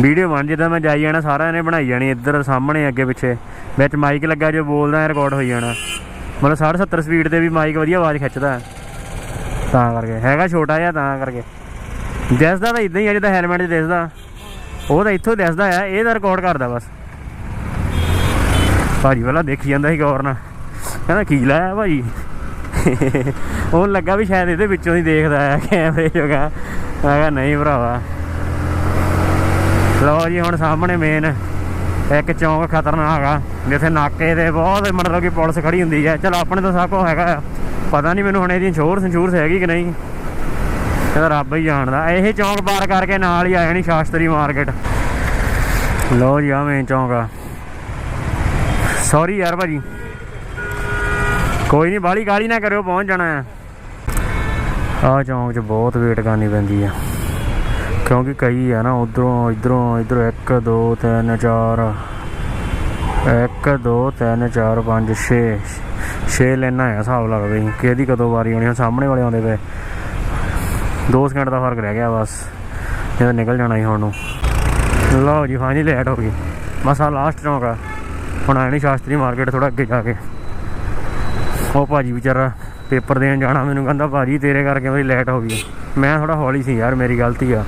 ਵੀਡੀਓ ਬਣ ਜਿੱਦਾਂ ਮੈਂ ਜਾਈ ਜਾਣਾ, ਸਾਰਿਆਂ ਨੇ ਬਣਾਈ ਜਾਣੀ, ਇੱਧਰ ਸਾਹਮਣੇ, ਅੱਗੇ ਪਿੱਛੇ। ਵਿੱਚ ਮਾਈਕ ਲੱਗਾ, ਜੋ ਬੋਲਦਾ ਰਿਕਾਰਡ ਹੋਈ ਜਾਣਾ। ਮਤਲਬ 70 ਸਪੀਡ ਤੇ ਵੀ ਮਾਈਕ ਵਧੀਆ ਆਵਾਜ਼ ਖਿੱਚਦਾ। ਤਾਂ ਕਰਕੇ, ਹੈਗਾ ਛੋਟਾ ਜਿਹਾ, ਤਾਂ ਕਰਕੇ। ਦਿਸਦਾ ਤਾਂ ਇਦਾਂ ਹੀ ਆ, ਜਿੱਦਾਂ ਹੈਲਮਟ 'ਚ ਦਿਸਦਾ। ਉਹ ਤਾਂ ਇੱਥੋਂ ਦਿਸਦਾ ਆ, ਇਹ ਤਾਂ ਰਿਕਾਰਡ ਕਰਦਾ ਬਸ। ਭਾਜੀ ਵਾਲਾ ਦੇਖੀ ਜਾਂਦਾ ਸੀ ਗੌਰ ਨਾਲ। ਕਹਿੰਦਾ, ਕੀ ਲਾਇਆ ਭਾਜੀ? ਉਹ ਲੱਗਾ ਵੀ ਸ਼ਾਇਦ ਇਹਦੇ ਵਿੱਚੋਂ ਹੀ ਦੇਖਦਾ ਆ ਕੈਮਰੇ ਜੋਗਾ। ਮੈਂ ਕਿਹਾ ਨਹੀਂ ਭਰਾਵਾ। ਲਓ ਜੀ, ਹੁਣ ਸਾਹਮਣੇ ਮੇਨ ਇੱਕ ਚੌਂਕ ਖਤਰਨਾਕ ਆ, ਜਿੱਥੇ ਨਾਕੇ ਤੇ ਬਹੁਤ ਮਤਲਬ ਕਿ ਪੁਲਿਸ ਖੜੀ ਹੁੰਦੀ ਹੈ ਚਲ, ਆਪਣੇ ਤਾਂ ਸਭ ਕੁਛ ਹੈਗਾ ਆ। ਪਤਾ ਨਹੀਂ ਮੈਨੂੰ ਹੁਣ ਇਹਦੀ ਇੰਸ਼ੋਰ ਸੰਸ਼ੂਰ ਹੈਗੀ ਕਿ ਨਹੀਂ। ਇਹਦਾ ਰੱਬ ਹੀ ਜਾਣਦਾ। ਇਹ ਚੌਂਕ ਪਾਰ ਕਰਕੇ ਨਾਲ ਹੀ ਆ ਜਾਣੀ ਸ਼ਾਸਤਰੀ ਮਾਰਕੀਟ। ਲਓ ਜੀ ਆ ਮੇਨ ਚੌਂਕ ਆ। ਸੌਰੀ ਯਾਰ ਭਾਜੀ। ਕੋਈ ਨਹੀਂ ਬਾਲੀ ਗਾਲੀ ਨਾ ਕਰਿਓ, ਪਹੁੰਚ ਜਾਣਾ ਆ ਆ ਚੌਂਕ 'ਚ ਬਹੁਤ ਵੇਟ ਕਰਨੀ ਪੈਂਦੀ ਆ। ਕਿਉਂਕਿ ਕਈ ਆ ਨਾ, ਉਧਰੋਂ, ਇਧਰੋਂ ਇਧਰੋਂ 1 2 3 4 1 2 3 4 5 6 6 ਲੈਣਾ ਆ ਹਿਸਾਬ ਲੱਗਦਾ ਲਓ ਕਿਹਦੀ ਕਦੋਂ ਵਾਰੀ ਆਉਣੀ ਹੁਣ ਸਾਹਮਣੇ ਵਾਲੇ ਆਉਂਦੇ ਪਏ। 2 ਸਕਿੰਟ ਦਾ ਫ਼ਰਕ ਰਹਿ ਗਿਆ ਬਸ, ਇਹ ਨਿਕਲ ਜਾਣਾ ਹੀ ਹੁਣ ਨੂੰ। ਲਓ ਜੀ ਹਾਂਜੀ ਲੇਟ ਹੋ ਗਈ। ਬਸ ਮਸਾ ਲਾਸਟ ਚੌਂਕ ਆ। ਹੁਣ ਆਏ ਸ਼ਾਸਤਰੀ ਮਾਰਕੀਟ ਥੋੜਾ ਅੱਗੇ ਜਾ ਕੇ। ਉਹ ਭਾਜੀ ਵਿਚਾਰਾ ਪੇਪਰ ਦੇਣ ਜਾਣਾ ਮੈਨੂੰ ਕਹਿੰਦਾ, ਭਾਜੀ, ਤੇਰੇ ਕਰਕੇ ਮੇਰੀ ਲੇਟ ਹੋ ਗਈ ਮੈਂ ਥੋੜਾ ਹੌਲੀ ਸੀ ਯਾਰ, ਮੇਰੀ ਗਲਤੀ ਆ।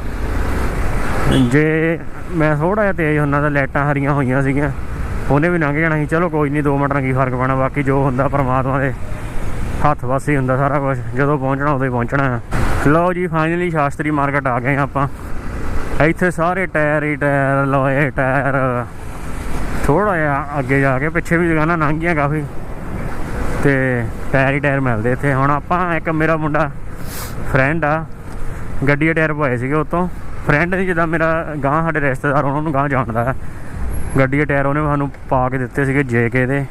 ਜੇ ਮੈਂ ਥੋੜਾ ਜਿਹਾ ਤੇਜ਼ ਹੁੰਦਾ ਤਾਂ ਲਾਈਟਾਂ ਹਰੀਆਂ ਹੋਈਆਂ ਸੀਗੀਆਂ। ਉਹਨੇ ਵੀ ਲੰਘ ਜਾਣਾ ਸੀ। ਚਲੋ ਕੋਈ ਨਹੀਂ 2 ਮਿੰਟ ਨਾਲ ਕੀ ਫ਼ਰਕ ਪੈਣਾ, ਬਾਕੀ ਜੋ ਹੁੰਦਾ ਪਰਮਾਤਮਾ ਦੇ ਹੱਥ ਵੱਸ ਹੀ ਹੁੰਦਾ ਸਾਰਾ ਕੁਝ ਜਦੋਂ ਪਹੁੰਚਣਾ, ਉਦੋਂ ਹੀ ਪਹੁੰਚਣਾ ਆ। ਲਓ ਜੀ ਫਾਈਨਲੀ ਸ਼ਾਸਤਰੀ ਮਾਰਕੀਟ ਆ ਗਏ ਆਪਾਂ। ਇੱਥੇ ਸਾਰੇ ਟਾਇਰ ਹੀ ਟਾਇਰ ਲੋਏ ਟਾਇਰ। ਥੋੜਾ ਜਿਹਾ ਅੱਗੇ ਜਾ ਕੇ ਪਿੱਛੇ ਵੀ ਦੁਕਾਨਾਂ ਲੰਘੀਆਂ ਕਾਫੀ। ਤੇ ਟਾਇਰ ਹੀ ਟਾਇਰ ਮਿਲਦੇ ਇੱਥੇ। ਹੁਣ ਆਪਾਂ ਇੱਕ ਮੇਰਾ ਮੁੰਡਾ ਫਰੈਂਡ ਆ, ਗੱਡੀ ਦੇ ਟਾਇਰ ਪਵਾਏ ਸੀਗੇ ਉਤੋਂ ਫਰੈਂਡ ਨਹੀਂ ਜਿੱਦਾਂ ਮੇਰਾ ਗਾਂ ਸਾਡੇ ਰਿਸ਼ਤੇਦਾਰ, ਉਹਨਾਂ ਨੂੰ ਗਾਂ ਜਾਣਦਾ ਗੱਡੀ ਦੇ ਟਾਇਰ ਉਹਨੇ ਸਾਨੂੰ ਪਾ ਕੇ ਦਿੱਤੇ ਸੀਗੇ ਜੇਕੇ ਦੇ।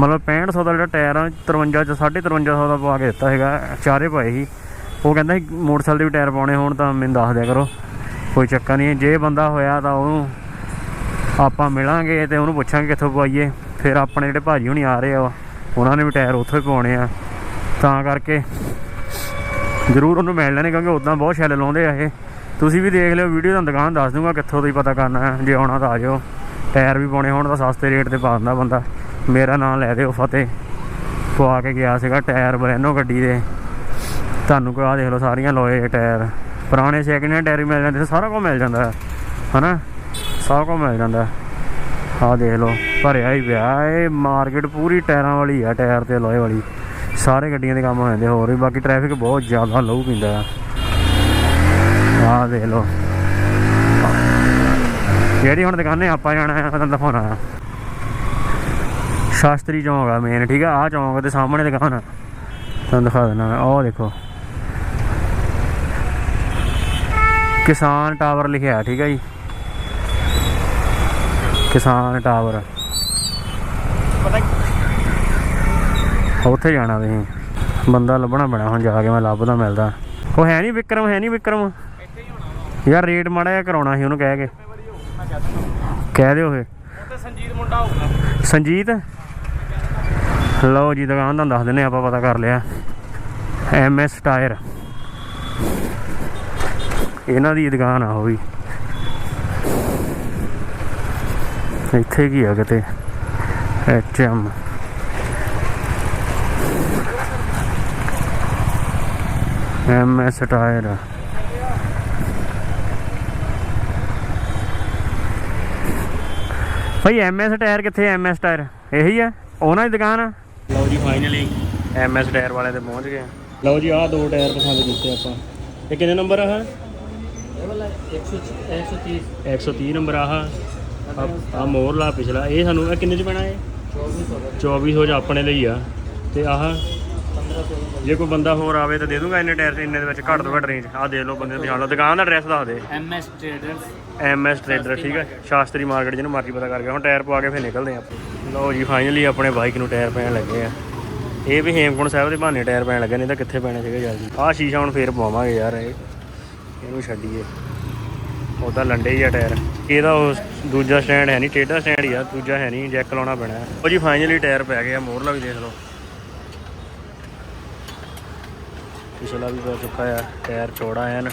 ਮਤਲਬ 6500 ਦਾ ਜਿਹੜਾ ਟਾਇਰ ਆ 53 ਚ 5350 ਦਾ ਪਾ ਕੇ ਦਿੱਤਾ ਹੈਗਾ ਚਾਰੇ ਪਾਏ ਸੀ। ਉਹ ਕਹਿੰਦਾ ਮੋਟਰਸਾਈਕਲ ਦੇ ਵੀ ਟਾਇਰ ਪਾਉਣੇ ਹੋਣ ਤਾਂ ਮੈਨੂੰ ਦੱਸ ਦਿਆ ਕਰੋ, ਕੋਈ ਚੱਕਰ ਨਹੀਂ। ਜੇ ਬੰਦਾ ਹੋਇਆ ਤਾਂ ਉਹਨੂੰ ਆਪਾਂ ਮਿਲਾਂਗੇ ਤੇ ਉਹਨੂੰ ਪੁੱਛਾਂਗੇ ਕਿੱਥੋਂ ਪਵਾਈਏ। ਫਿਰ ਆਪਣੇ ਜਿਹੜੇ ਭਾਜੀ ਹੁਣੀ ਆ ਰਹੇ ਆ ਉਹਨਾਂ ਨੇ ਵੀ ਟਾਇਰ ਉੱਥੋਂ ਹੀ ਪਵਾਉਣੇ ਆ। ਤਾਂ ਕਰਕੇ ਜ਼ਰੂਰ ਉਹਨੂੰ ਮਿਲ ਲੈਣੇ, ਕਿਉਂਕਿ ਉਦਾਂ ਬਹੁਤ ਛੈਲ ਲਾਉਂਦੇ ਆ ਇਹ। ਤੁਸੀਂ ਵੀ ਦੇਖ ਲਿਓ, ਵੀਡੀਓ ਤੁਹਾਨੂੰ ਦੁਕਾਨ ਦੱਸ ਦੂੰਗਾ ਕਿੱਥੋਂ ਤੁਸੀਂ ਪਤਾ ਕਰਨਾ ਜੇ ਆਉਣਾ ਤਾਂ ਆ ਜਾਓ। ਟਾਇਰ ਵੀ ਪਾਉਣੇ ਹੋਣ ਤਾਂ ਸਸਤੇ ਰੇਟ ਤੇ ਪਾ ਦਿੰਦਾ ਬੰਦਾ। ਮੇਰਾ ਨਾਮ ਲੈ ਦਿਓ ਫਤਿਹ। ਪਵਾ ਕੇ ਗਿਆ ਸੀਗਾ ਟਾਇਰ ਬਲੈਨੋ ਗੱਡੀ ਦੇ। ਤੁਹਾਨੂੰ ਕੋਈ ਆ ਦੇਖ ਲਓ ਸਾਰੀਆਂ ਲੋਏ ਟਾਇਰ। ਪੁਰਾਣੇ ਸੈਕਿੰਡ ਹੈਂਡ ਟਾਇਰ ਵੀ ਮਿਲ ਜਾਂਦੇ, ਸਾਰਾ ਕੁਝ ਮਿਲ ਜਾਂਦਾ ਹੈ। ਹਨਾ? ਸਭ ਕੁਝ ਮਿਲ ਜਾਂਦਾ ਆਹ ਦੇਖ ਲਓ, ਭਰਿਆ ਹੀ ਪਿਆ। ਇਹ ਮਾਰਕੀਟ ਪੂਰੀ ਟਾਇਰਾਂ ਵਾਲੀ ਆ, ਟਾਇਰ ਤੇ ਲੋਹੇ ਵਾਲੀ। ਸਾਰੇ ਗੱਡੀਆਂ ਦੇ ਕੰਮ ਹੋ ਜਾਂਦੇ, ਹੋਰ ਵੀ ਬਾਕੀ ਟ੍ਰੈਫਿਕ ਬਹੁਤ ਜ਼ਿਆਦਾ ਲਹੂ ਪਿੰਦਾ ਆ। ਆਹ ਦੇਖ ਲਓ। ਜਿਹੜੀ ਹੁਣ ਦੁਕਾਨੇ ਆਪਾਂ ਜਾਣਾ ਹੈ ਤੁਹਾਨੂੰ ਦਿਖਾਉਣਾ ਆ। ਸ਼ਾਸਤਰੀ ਚੌਂਕ ਆ ਮੇਨ ਠੀਕ ਆ? ਆਹ ਚੌਂਕ ਦੇ ਸਾਹਮਣੇ ਦੁਕਾਨ ਆ। ਤੁਹਾਨੂੰ ਦਿਖਾ ਦਿੰਦਾ ਮੈਂ। ਉਹ ਦੇਖੋ। ਕਿਸਾਨ ਟਾਵਰ ਲਿਖਿਆ, ਠੀਕ ਆ ਜੀ। ਕਿਸਾਨ ਟਾਵਰ। ਉੱਥੇ ਜਾਣਾ ਤੁਸੀਂ? ਬੰਦਾ ਲੱਭਣਾ ਪੈਣਾ ਹੁਣ ਜਾ ਕੇ ਮੈਂ ਲੱਭਦਾ ਮਿਲਦਾ। ਉਹ ਹੈ ਨਹੀਂ ਵਿਕਰਮ ਹੈ ਨਹੀਂ ਵਿਕਰਮ। ਯਾਰ ਰੇਟ ਮਾੜਾ ਜਿਹਾ ਕਰਾਉਣਾ ਸੀ ਉਹਨੂੰ ਕਹਿ ਕੇ। ਕਹਿ ਦਿਓ ਫੇ ਤੇ ਸੰਜੀਤ ਮੁੰਡਾ ਹੋਊਗਾ। ਸੰਜੀਤ? ਲਓ ਜੀ ਦੁਕਾਨ ਦਾ ਦੱਸ ਦਿੰਨੇ ਆਪਾਂ ਪਤਾ ਕਰ ਲਿਆ। M S tyre. ਇਹਨਾਂ ਦੀ ਦੁਕਾਨ ਆ ਉਹ ਵੀ। ਇੱਥੇ ਕੀ ਆ ਕਿਤੇ? H M M S tyre ਭਾਈ ਐਮ ਐਸ ਟਾਇਰ ਕਿੱਥੇ ਐਮ ਐਸ ਟਾਇਰ ਇਹੀ ਆ? ਉਹਨਾਂ ਦੀ ਦੁਕਾਨ ਆ? ਲਓ ਜੀ ਫਾਈਨਲੀ ਐਮ ਐਸ ਟਾਇਰ ਵਾਲੇ ਤੇ ਪਹੁੰਚ ਗਏ ਲਓ ਜੀ ਆਹ ਦੋ ਟਾਇਰ ਪਸੰਦ ਕੀਤੇ ਆਪਾਂ। ਇਹ ਕਿੰਨੇ ਨੰਬਰ ਆ ਇਹ ਵਾਲਾ 130 130 ਨੰਬਰ ਆਹ। ਆ ਮੋਰਲਾ ਪਿਛਲਾ। ਇਹ ਸਾਨੂੰ ਇਹ ਕਿੰਨੇ ਚ ਪੈਣਾ ਇਹ? 2400 ਚ ਆਪਣੇ ਲਈ ਆ। ਤੇ ਆਹ ਜੇ ਕੋਈ ਬੰਦਾ ਹੋਰ ਆਵੇ ਤਾਂ ਦੇ ਦੂੰਗਾ ਇੰਨੇ ਟਾਇਰ ਇੰਨੇ ਦੇ ਵਿੱਚ ਘੱਟ ਤੋਂ ਘੱਟ ਰੇਂਜ ਆਹ ਦੇ ਲਓ ਬੰਦੇ ਨੂੰ ਲਓ ਦੁਕਾਨ ਦਾ ਐਡਰੈਸ ਦੱਸ ਦੇ। MS traders M S trader ਠੀਕ ਹੈ ਸ਼ਾਸਤਰੀ ਮਾਰਕੀਟ ਜਿਹਨੂੰ ਮਰਜ਼ੀ ਪਤਾ ਕਰਕੇ। ਹੁਣ ਟਾਇਰ ਪਵਾ ਕੇ ਫਿਰ ਨਿਕਲਦੇ ਆਪਾਂ। ਲਓ ਜੀ ਫਾਈਨਲੀ ਆਪਣੇ ਬਾਈਕ ਨੂੰ ਟਾਇਰ ਪੈਣ ਲੱਗੇ ਆ। ਇਹ ਵੀ ਹੇਮਕੁੰਟ ਸਾਹਿਬ ਦੇ ਬਹਾਨੇ ਟਾਇਰ ਪੈਣ ਲੱਗੇ ਨਹੀਂ ਤਾਂ ਕਿੱਥੇ ਪੈਣੇ ਸੀਗੇ ਜਲਦੀ। ਆਹ ਸ਼ੀਸ਼ਾ ਹੁਣ ਫੇਰ ਪਵਾਵਾਂਗੇ ਯਾਰ ਇਹ। ਇਹਨੂੰ ਛੱਡੀਏ। ਉਹਦਾ ਲੰਡੇ ਹੀ ਆ ਟਾਇਰ। ਇਹਦਾ ਉਹ ਦੂਜਾ ਸਟੈਂਡ ਹੈ ਨਹੀਂ ਟੇਡਾ ਸਟੈਂਡ ਹੀ ਆ ਦੂਜਾ ਹੈ ਨਹੀਂ ਜੈਕ ਲਾਉਣਾ ਪੈਣਾ। ਉਹ ਜੀ ਫਾਈਨਲੀ ਟਾਇਰ ਪੈ ਗਿਆ ਮੋਰਲਾ ਵੀ ਦੇਖ ਲਓ। ਪਿਛਲਾ ਵੀ ਪੈ ਚੁੱਕਾ ਆ ਟਾਇਰ ਚੌੜਾ ਐਨ।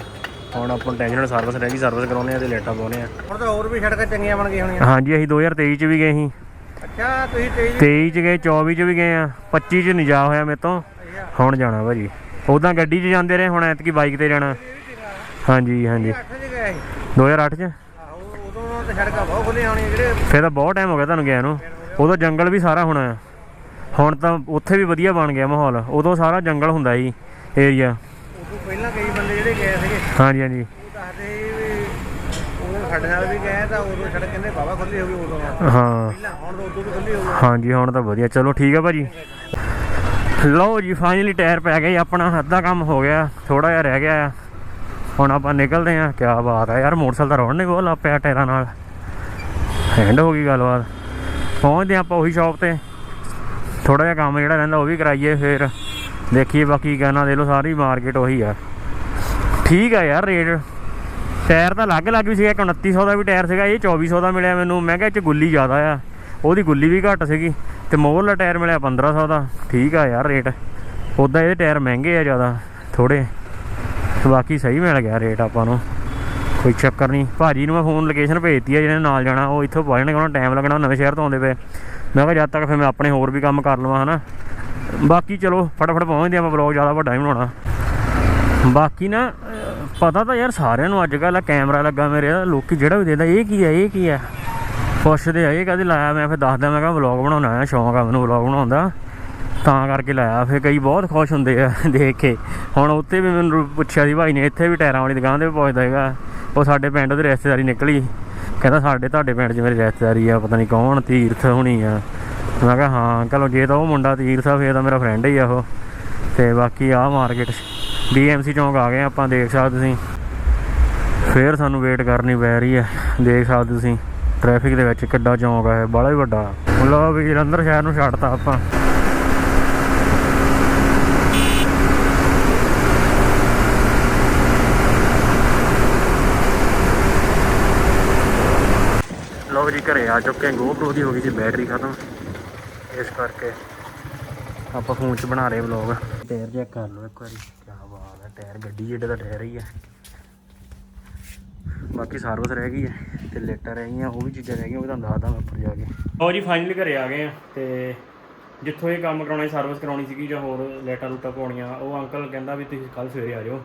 ਹੁਣ ਆਪਾਂ ਟੈਂਸ਼ਨ ਸਰਵਿਸ ਰਹਿ ਗਈ ਸਰਵਿਸ ਕਰਾਉਣੇ ਆ ਤੇ ਲੇਟਾਂ ਪਾਉਣੇ ਆ ਹੁਣ ਤਾਂ ਹੋਰ ਵੀ ਸੜਕਾਂ ਚੰਗੀਆਂ ਬਣ ਗਈਆਂ ਹੋਣੀਆਂ। ਹਾਂਜੀ ਅਸੀਂ 2023 ਚ ਵੀ ਗਏ ਸੀ। ਅੱਛਾ ਤੁਸੀਂ ਤੇਜ਼ 23 ਚ ਗਏ 24 ਚ ਵੀ ਗਏ ਆ 25 ਚ ਨਹੀਂ ਜਾ ਹੋਇਆ ਮੇਰੇ ਤੋਂ। ਹੁਣ ਜਾਣਾ ਭਾਜੀ। ਉਦਾਂ ਗੱਡੀ 'ਚ ਜਾਂਦੇ ਰਹੇ ਹੁਣ ਐਤਕੀ ਬਾਈਕ ਤੇ ਜਾਣਾ। ਹਾਂਜੀ ਹਾਂਜੀ। 8 ਚ ਗਏ ਸੀ। 2008 ਚ? ਆਹੋ ਉਦੋਂ ਤਾਂ ਸੜਕਾਂ ਬਹੁਤ ਖੁੱਲੀਆਂ ਹੋਣੀਆਂ ਜਿਹੜੇ ਫਿਰ ਤਾਂ ਬਹੁਤ ਟਾਈਮ ਹੋ ਗਿਆ ਤੁਹਾਨੂੰ ਗਿਆ ਨੂੰ। ਉਦੋਂ ਜੰਗਲ ਵੀ ਸਾਰਾ ਹੋਣਾ। ਆ ਹੁਣ ਤਾਂ ਉੱਥੇ ਵੀ ਵਧੀਆ ਬਣ ਗਿਆ ਮਾਹੌਲ। ਉਦੋਂ ਸਾਰਾ ਜੰਗਲ ਹੁੰਦਾ ਸੀ ਏਰੀਆ ਉਦੋਂ ਪਹਿਲਾਂ ਕਈ ਬੰਦੇ ਜਿਹੜੇ ਗਏ ਸੀਗੇ। ਹਾਂਜੀ ਹਾਂਜੀ। ਉਹ ਦੱਸਦੇ ਸੀ ਵੀ ਉਦੋਂ ਸਾਡੇ ਨਾਲ ਵੀ ਗਏ ਤਾਂ ਉਦੋਂ ਸੜਕ ਕਹਿੰਦੇ ਬਾਬਾ ਖੁੱਲੀ ਹੋ ਗਈ ਉਦੋਂ। ਹਾਂ। ਪਹਿਲਾਂ ਹੁਣ ਤਾਂ ਉਦੋਂ ਵੀ ਖੁੱਲੀ ਹੋ ਗਈ ਹਾਂਜੀ ਹੁਣ ਤਾਂ ਵਧੀਆ। ਚਲੋ ਠੀਕ ਆ ਭਾਜੀ। ਲਓ ਜੀ ਫਾਈਨਲੀ ਟਾਇਰ ਪੈ ਗਏ। ਆਪਣਾ ਅੱਧਾ ਕੰਮ ਹੋ ਗਿਆ। ਥੋੜਾ ਜਿਹਾ ਰਹਿ ਗਿਆ ਆ। ਹੁਣ ਆਪਾਂ ਨਿਕਲਦੇ ਆ ਕੀ ਬਾਤ ਆ ਯਾਰ, ਮੋਟਰਸਾਈਕਲ ਦਾ ਰੋਣ ਨਹੀਂ ਬਹੁਤ ਲੱਗ ਪਿਆ ਟਾਇਰਾਂ ਨਾਲ। ਹੈਂਡ ਹੋ ਗਈ ਗੱਲਬਾਤ। ਪਹੁੰਚਦੇ ਆਪਾਂ ਉਹੀ ਸ਼ਾਪ ਤੇ। ਥੋੜਾ ਜਿਹਾ ਕੰਮ ਜਿਹੜਾ ਰਹਿੰਦਾ ਉਹ ਵੀ ਕਰਾਈਏ ਫਿਰ। ਦੇਖੀਏ ਬਾਕੀ ਗਾਣਾ ਦੇ ਲਓ, ਸਾਰੀ ਮਾਰਕੀਟ ਉਹੀ ਆ। ਠੀਕ ਆ ਯਾਰ ਰੇਟ। ਟਾਇਰ ਤਾਂ ਅਲੱਗ ਅਲੱਗ ਵੀ ਸੀਗਾ, ਇੱਕ 2900 ਦਾ ਵੀ ਟਾਇਰ ਸੀਗਾ, ਇਹ 2400 ਦਾ ਮਿਲਿਆ ਮੈਨੂੰ। ਮੈਂ ਕਿਹਾ ਇਹ ਚ ਗੁੱਲੀ ਜ਼ਿਆਦਾ ਆ। ਉਹਦੀ ਗੁੱਲੀ ਵੀ ਘੱਟ ਸੀਗੀ ਤੇ ਮੋਹਰਲਾ ਟਾਇਰ ਮਿਲਿਆ 1500 ਦਾ। ਠੀਕ ਆ ਯਾਰ ਰੇਟ। ਉਦਾਂ ਇਹਦੇ ਟਾਇਰ ਮਹਿੰਗੇ ਆ ਜ਼ਿਆਦਾ ਥੋੜੇ ਬਾਕੀ ਸਹੀ ਮਿਲ ਗਿਆ ਰੇਟ ਆਪਾਂ ਨੂੰ। ਕੋਈ ਚੱਕਰ ਨਹੀਂ। ਭਾਜੀ ਨੂੰ ਮੈਂ ਫੋਨ ਲੋਕੇਸ਼ਨ ਭੇਜਤੀ ਆ, ਜਿਹਨੇ ਨਾਲ ਜਾਣਾ, ਉਹ ਇੱਥੋਂ ਪਹੁੰਚਣੇ ਕੋਲ ਟਾਈਮ ਲੱਗਣਾ ਨਵੇਂ ਸ਼ਹਿਰ ਤੋਂ ਆਉਂਦੇ ਪਏ। ਮੈਂ ਕਿਹਾ ਜਦ ਤੱਕ ਫਿਰ ਮੈਂ ਆਪਣੇ ਹੋਰ ਵੀ ਕੰਮ ਕਰ ਲਵਾਂ, ਹਨਾ। ਬਾਕੀ ਚਲੋ, ਫਟਾਫਟ ਪਹੁੰਚਦੇ ਆਪਾਂ ਵਲੌਗ ਜ਼ਿਆਦਾ ਵੱਡਾ ਹੀ ਬਣਾਉਣਾ। ਬਾਕੀ ਨਾ, ਪਤਾ ਤਾਂ ਯਾਰ ਸਾਰਿਆਂ ਨੂੰ ਅੱਜ ਕੱਲ੍ਹ ਕੈਮਰਾ ਲੱਗਾ ਮੇਰੇ ਦਾ ਲੋਕੀ ਜਿਹੜਾ ਵੀ ਦੇਦਾ ਇਹ ਕੀ ਹੈ ਇਹ ਕੀ ਹੈ ਪੁੱਛਦੇ ਆ, ਇਹ ਕਦੇ ਲਾਇਆ ਮੈਂ, ਫਿਰ ਦੱਸਦਾ, ਮੈਂ ਕਿਹਾ ਵਲੌਗ ਬਣਾਉਣਾ ਆ ਸ਼ੌਂਕ ਆ ਮੈਨੂੰ ਵਲੌਗ ਬਣਾਉਣ ਦਾ। ਤਾਂ ਕਰਕੇ ਲਾਇਆ। ਫਿਰ ਕਈ ਬਹੁਤ ਖੁਸ਼ ਹੁੰਦੇ ਆ ਦੇਖ ਕੇ। ਹੁਣ ਉੱਤੇ ਵੀ ਮੈਨੂੰ ਪੁੱਛਿਆ ਸੀ ਭਾਈ ਨੇ, ਇੱਥੇ ਵੀ ਟਾਇਰਾਂ ਵਾਲੀ ਦੁਕਾਨ ਤੇ ਵੀ ਪੁੱਛਦਾ ਹੈਗਾ। ਉਹ ਸਾਡੇ ਪਿੰਡ ਉਹਦੀ ਰਿਸ਼ਤੇਦਾਰੀ ਨਿਕਲੀ। ਕਹਿੰਦਾ ਸਾਡੇ ਤੁਹਾਡੇ ਪਿੰਡ 'ਚ ਮੇਰੀ ਰਿਸ਼ਤੇਦਾਰੀ ਆ, ਪਤਾ ਨਹੀਂ ਕੌਣ ਤੀਰਥ ਹੋਣੀ ਆ। ਮੈਂ ਕਿਹਾ, ਹਾਂ ਚਲੋ ਜੇ ਤਾਂ ਉਹ ਮੁੰਡਾ ਤੀਰਥ ਆ, ਫੇਰ ਤਾਂ ਮੇਰਾ ਫਰੈਂਡ ਹੀ ਆ ਉਹ। ਤੇ ਬਾਕੀ ਆ ਮਾਰਕੀਟ BMC ਚੌਂਕ ਆ ਗਏ ਆਪਾਂ, ਦੇਖ ਸਕਦੇ ਤੁਸੀਂ। ਫੇਰ ਸਾਨੂੰ ਵੇਟ ਕਰਨੀ ਪੈ ਰਹੀ ਹੈ ਦੇਖ ਸਕਦੇ ਤੁਸੀਂ। ਟ੍ਰੈਫਿਕ ਦੇ ਵਿੱਚ ਕਿੱਡਾ ਚੌਂਕ ਹੈ ਇਹ ਬੜਾ ਹੀ ਵੱਡਾ। ਲੋ ਵੀ ਜਲੰਧਰ ਸ਼ਹਿਰ ਨੂੰ ਛੱਡਤਾ ਆਪਾਂ। ਘਰੇ ਆ ਚੁੱਕੇ ਹਾਂ GoPro ਦੀ ਹੋ ਗਈ ਜੀ ਬੈਟਰੀ ਖਤਮ। ਇਸ ਕਰਕੇ ਆਪਾਂ ਫੋਨ 'ਚ ਬਣਾ ਰਹੇ ਵਲੌਗ ਟਾਇਰ ਚੈੱਕ ਕਰ ਲਓ ਇੱਕ ਵਾਰੀ ਕੀ ਬਾਤ ਹੈ ਟਾਇਰ ਗੱਡੀ ਜਿਹੜੇ ਦਾ ਟਾਇਰ ਹੀ ਹੈ ਬਾਕੀ ਸਰਵਿਸ ਰਹਿ ਗਈ ਹੈ, ਤੇ ਲੇਟਾਂ ਰਹਿ ਗਈਆਂ, ਉਹ ਵੀ ਚੀਜ਼ਾਂ ਰਹਿ ਗਈਆਂ, ਉਹ ਵੀ ਤੁਹਾਨੂੰ ਦੱਸਦਾ ਮੈਂ ਉੱਪਰ ਜਾ ਕੇ। ਆਓ ਜੀ ਫਾਈਨਲੀ ਘਰੇ ਆ ਗਏ ਆ, ਤੇ ਜਿੱਥੋਂ ਇਹ ਕੰਮ ਕਰਾਉਣਾ ਸਰਵਿਸ ਕਰਾਉਣੀ ਸੀਗੀ ਜਾਂ ਹੋਰ ਲੈਟਾਂ ਲੂਟਾਂ ਪਾਉਣੀਆਂ, ਉਹ ਅੰਕਲ ਕਹਿੰਦਾ ਵੀ ਤੁਸੀਂ ਕੱਲ ਸਵੇਰੇ ਆ ਜਾਓ।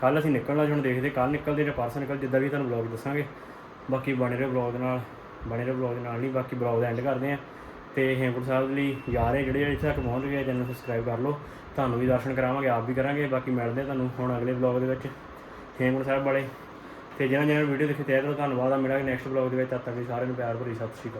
ਕੱਲ ਅਸੀਂ ਨਿਕਲਣਾ ਹੁਣ ਦੇਖਦੇ ਕੱਲ ਨਿਕਲਦੇ ਜਾਂ ਪਰਸੋਂ ਨਿਕਲ ਜਿੱਦਾਂ ਵੀ ਤੁਹਾਨੂੰ ਵਲੌਗ ਦੱਸਾਂਗੇ। ਬਾਕੀ ਬਣੇ ਰਹੇ ਵਲੌਗ ਨਾਲ। ਬਣੇ ਰਹੇ ਵਲੌਗ ਨਾਲ ਨਹੀਂ ਬਾਕੀ ਵਲੌਗ ਦਾ ਐਂਡ ਕਰਦੇ ਆ ਤੇ ਹੇਮਕੁੰਟ ਸਾਹਿਬ ਲਈ ਜਾ ਰਹੇ ਜਿਹੜੇ ਇੱਥੇ ਤੱਕ ਪਹੁੰਚ ਗਏ, ਚੈਨਲ ਸਬਸਕ੍ਰਾਈਬ ਕਰ ਲਓ। ਤੁਹਾਨੂੰ ਵੀ ਦਰਸ਼ਨ ਕਰਾਵਾਂਗੇ, ਆਪ ਵੀ ਕਰਾਂਗੇ, ਬਾਕੀ ਮਿਲਦੇ ਆ ਤੁਹਾਨੂੰ ਹੁਣ ਅਗਲੇ ਵਲੌਗ ਦੇ ਵਿੱਚ ਹੇਮਕੁੰਟ ਸਾਹਿਬ ਵਾਲੇ। ਤੇ ਜਿਹਨਾਂ ਜਿਹਨਾਂ ਵੀਡੀਓ ਦੇਖੀ ਤੇ ਧੰਨਵਾਦ ਆ। ਮਿਲਾਂਗੇ ਨੈਕਸਟ ਵਲੌਗ ਦੇ ਵਿੱਚ। ਤਦ ਤੱਕ ਲਈ ਸਾਰਿਆਂ ਨੂੰ ਪਿਆਰ ਭਰੀ ਸਤਿ ਸ਼੍ਰੀ ਅਕਾਲ।